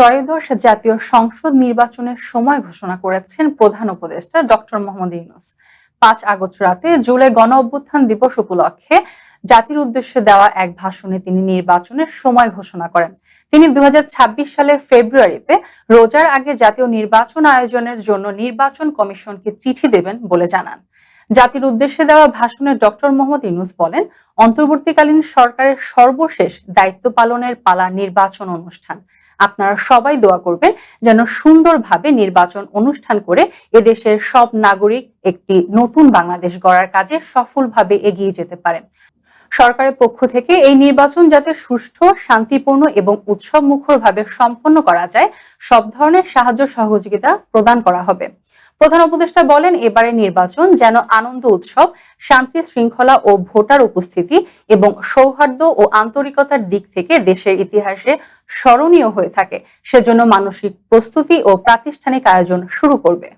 ত্রয়োদশ জাতীয় সংসদ নির্বাচনের সময় ঘোষণা করেছেন প্রধান উপদেষ্টা ডক্টর মোহাম্মদ ইউনুস। পাঁচ আগস্ট রাতে জুলাই গণ অভ্যুত্থান দিবস উপলক্ষে জাতির উদ্দেশ্যে দেওয়া এক ভাষণে তিনি নির্বাচনের সময় ঘোষণা করেন। তিনি দু হাজার ছাব্বিশ সালের ফেব্রুয়ারিতে রোজার আগে জাতীয় নির্বাচন আয়োজনের জন্য নির্বাচন কমিশনকে চিঠি দেবেন বলে জানান। জাতির উদ্দেশ্যে দেওয়া ভাষণে ডক্টর মোহাম্মদ ইউনুস বলেন, অন্তর্বর্তীকালীন সরকারের সর্বশেষ দায়িত্ব পালনের পালা নির্বাচন অনুষ্ঠান। আপনারা সবাই দোয়া করবেন যেন সুন্দরভাবে নির্বাচন অনুষ্ঠান করে এদেশের সব নাগরিক একটি নতুন বাংলাদেশ গড়ার কাজে সফলভাবে এগিয়ে যেতে পারে। সরকারের পক্ষ থেকে এই নির্বাচন যাতে সুষ্ঠু, শান্তিপূর্ণ এবং উৎসব মুখরভাবে সম্পন্ন করা যায়, সব ধরনের সাহায্য সহযোগিতা প্রদান করা হবে। প্রধান উপদেষ্টা বলেন, এবারের নির্বাচন যেন আনন্দ উৎসব, শান্তি শৃঙ্খলা ও ভোটার উপস্থিতি এবং সৌহার্দ্য ও আন্তরিকতার দিক থেকে দেশের ইতিহাসে স্মরণীয় হয়ে থাকে। সেজন্য মানসিক প্রস্তুতি ও প্রাতিষ্ঠানিক আয়োজন শুরু করবে।